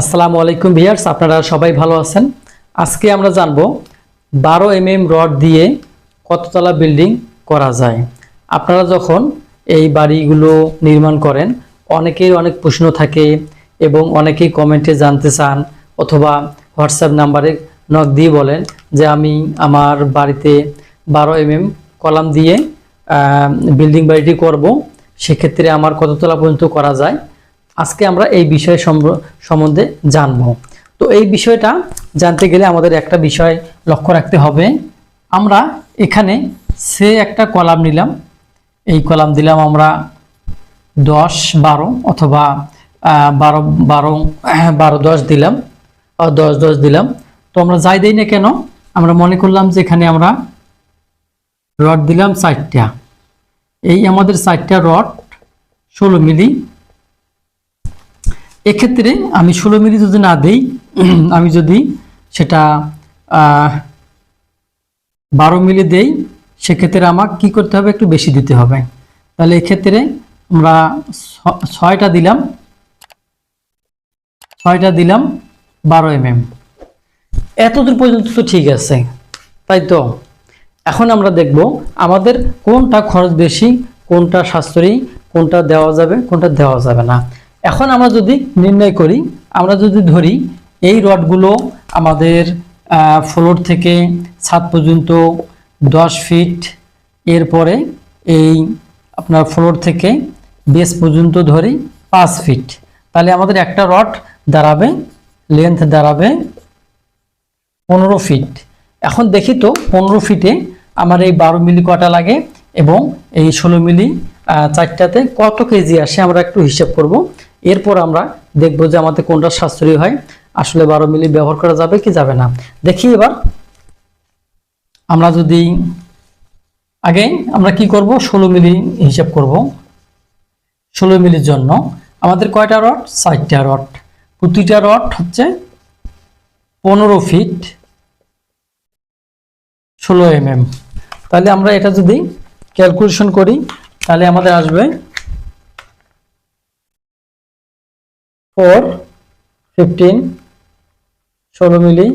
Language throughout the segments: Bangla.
আসসালামু আলাইকুম ভিয়ার্স, আপনারা সবাই ভালো আছেন? আজকে আমরা জানব বারো এম এম রড দিয়ে কততলা বিল্ডিং করা যায়। আপনারা যখন এই বাড়িগুলো নির্মাণ করেন অনেকের অনেক প্রশ্ন থাকে এবং অনেকেই কমেন্টে জানতে চান অথবা হোয়াটসঅ্যাপ নাম্বারে নক দিয়ে বলেন যে আমি আমার বাড়িতে বারো এম এম কলাম দিয়ে বিল্ডিং বাড়িটি করব। সেক্ষেত্রে আমার কততলা পর্যন্ত করা যায়? আজকে আমরা এই বিষয় সম্ব- সম্বন্ধে জানব। তো এই বিষয়টা জানতে গেলে আমাদের একটা বিষয় লক্ষ্য রাখতে হবে। আমরা এখানে সে একটা কলাম নিলাম। এই কলাম দিলাম আমরা দশ, বারো অথবা বারো বারো বারো, দশ দিলাম। দশ দশ দিলাম। তো আমরা যাই দিই না কেন? আমরা মনে করলাম যে এখানে আমরা রড দিলাম চারটা। এই আমাদের চারটা রড ষোলো মিলি এক্ষেত্রে আমি ষোলো মিলি যদি না দিই, আমি যদি সেটা বারো মিলি দেই, সেক্ষেত্রে আমার কি করতে হবে? একটু বেশি দিতে হবে। তাহলে এক্ষেত্রে আমরা ছয়টা দিলাম। ছয়টা দিলাম বারো এম এম এতদূর পর্যন্ত তো ঠিক আছে, তাই তো? এখন আমরা দেখব আমাদের কোনটা খরচ বেশি, কোনটা সাশ্রয়ী, কোনটা দেওয়া যাবে, কোনটা দেওয়া যাবে না। এখন আমরা যদি নির্ণয় করি, আমরা যদি ধরি এই রডগুলো আমাদের ফ্লোর থেকে ছাদ পর্যন্ত দশ ফিট এরপরে এই আপনার ফ্লোর থেকে বেস পর্যন্ত ধরি পাঁচ ফিট তাহলে আমাদের একটা রড দাঁড়াবে লেন্থ দাঁড়াবে পনেরো ফিট এখন দেখি তো পনেরো ফিটে আমার এই বারো মিলি কটা লাগে এবং এই ষোলো মিলি চারটাতে কত কেজি আসে আমরা একটু হিসাব করব। এরপর আমরা দেখব যে আমাদের কোনটা সাশ্রয়ী হয়। আসলে বারো মিলি ব্যবহার করা যাবে কি যাবে না। দেখি এবার। আমরা যদি আগে আমরা কি করব? ষোলো মিলি হিসাব করব। ষোলো মিলির জন্য আমাদের কয়টা রড? চারটা রড। প্রতিটা রড হচ্ছে পনেরো ফিট ষোলো এম তাহলে আমরা এটা যদি ক্যালকুলেশন করি, তাহলে আমাদের আসবে ফোর, ফিফটিন, ষোলো মিলি।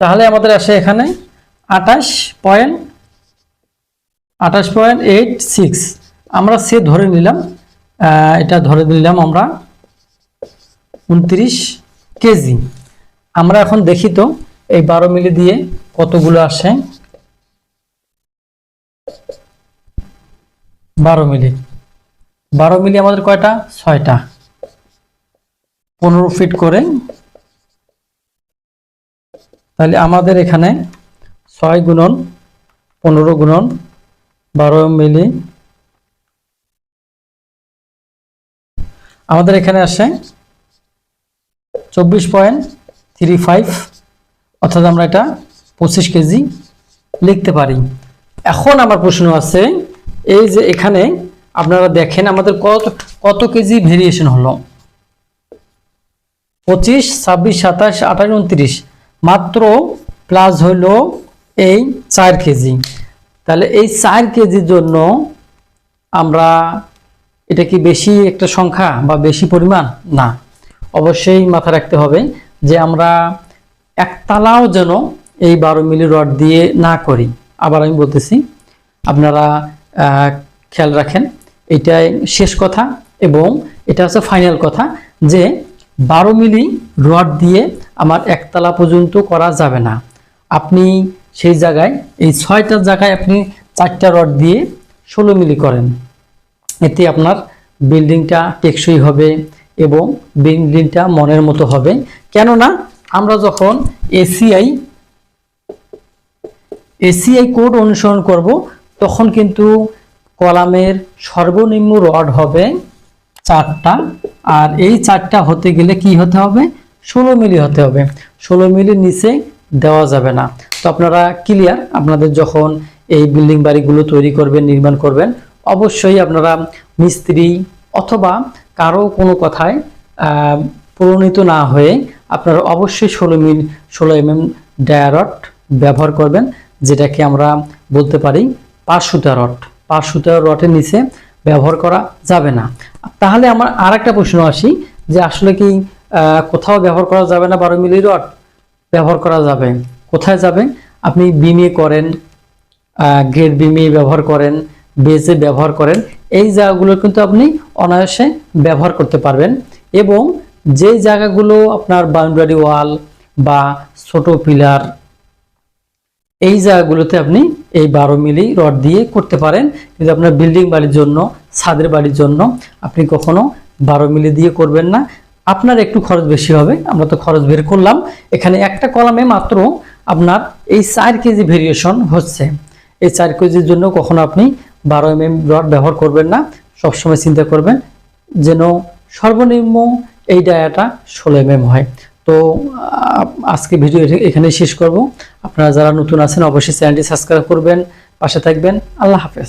তাহলে আমাদের আসে এখানে আঠাশ পয়েন্ট আঠাশ পয়েন্ট এইট সিক্স। আমরা সে ধরে নিলাম এটা ধরে নিলাম আমরা উনত্রিশ কেজি। আমরা এখন দেখি তো, এই বারো মিলি দিয়ে কতগুলো আসে? বারো মিলি। বারো মিলি আমাদের কয়টা? ছয়টা। পনেরো ফিট করে। তাহলে আমাদের এখানে ছয় গুণন পনেরো গুণন বারো মিলি আমাদের এখানে আসে চব্বিশ পয়েন্ট থ্রি ফাইভ, অর্থাৎ আমরা এটা পঁচিশ কেজি লিখতে পারি। এখন আমার প্রশ্ন আছে, এই যে এখানে আপনারা দেখেন আমাদের কত কত কেজি ভেরিয়েশন হলো? পঁচিশ, ছাব্বিশ, সাতাশ, আঠাশ, উনত্রিশ। মাত্র প্লাস হলো এই চার কেজি। তাহলে এই চার কেজির জন্য আমরা এটা কি বেশি একটা সংখ্যা বা বেশি পরিমাণ? না। অবশ্যই মাথা রাখতে হবে যে আমরা একতলাও যেন এই বারো মিলি রড দিয়ে না করি। আবার আমি বলতেছি, আপনারা খেয়াল রাখেন এটাই শেষ কথা এবং এটা হচ্ছে ফাইনাল কথা যে বারো মিলি রড দিয়ে আমার একতলা পর্যন্ত করা যাবে না। আপনি সেই জায়গায়, এই ছয়টার জায়গায় আপনি চারটা রড দিয়ে ষোলো মিলি করেন। এতে আপনার বিল্ডিংটা টেকসই হবে এবং বিল্ডিংটা মনের মতো হবে। কেননা আমরা যখন এসিআই এসিআই কোড অনুসরণ করব, তখন কিন্তু কলামের সর্বনিম্ন রড হবে চারটা। আর এই চারটা হতে গেলে কি হতে হবে? ষোলো মিলি হতে হবে। ষোলো মিলির নিচে দেওয়া যাবে না। তো আপনারা ক্লিয়ার আপনাদের যখন এই বিল্ডিং বাড়িগুলো তৈরি করবেন, নির্মাণ করবেন, অবশ্যই আপনারা মিস্ত্রি অথবা কারও কোনো কথায় প্রণীত না হয়ে আপনারা অবশ্যই ষোলো মিল, ষোলো এম এম ডায়ারট ব্যবহার করবেন, যেটাকে আমরা বলতে পারি পাঁচ সুতা রড পাঁচ সুতা রটের নিচে ব্যবহার করা যাবে না। তাহলে আমার আর একটা প্রশ্ন আসি যে আসলে কি কোথাও ব্যবহার করা যাবে না বারো মিলি রড? ব্যবহার করা যাবে। কোথায় যাবে? আপনি বিমে করেন গ্রেড বিমে ব্যবহার করেন, বেজে ব্যবহার করেন, এই জায়গাগুলো কিন্তু আপনি অনায়াসে ব্যবহার করতে পারবেন এবং যে জায়গাগুলো আপনার বাউন্ডারি ওয়াল বা ছোট পিলার এই জায়গাগুলোতে আপনি এই বারো মিলি রড দিয়ে করতে পারেন। কিন্তু আপনার বিল্ডিং বাড়ির জন্য, ছাদের বাড়ির জন্য আপনি কখনো বারো মিলি দিয়ে করবেন না। আপনার একটু খরচ বেশি হবে, আমরা তো খরচ বের করলাম। এখানে একটা কলামে মাত্র আপনার এই চার কেজি ভেরিয়েশন হচ্ছে। এই চার কেজির জন্য কখনো আপনি বারো এম এম রড ব্যবহার করবেন না। সবসময় চিন্তা করবেন যেন সর্বনিম্ন এই ডায়াটা ষোলো এম হয়। তো আজকে ভিডিও এখানেই শেষ করব। আপনারা যারা নতুন আছেন, অবশ্যই চ্যানেলটি সাবস্ক্রাইব করবেন, পাশে থাকবেন। আল্লাহ হাফেজ।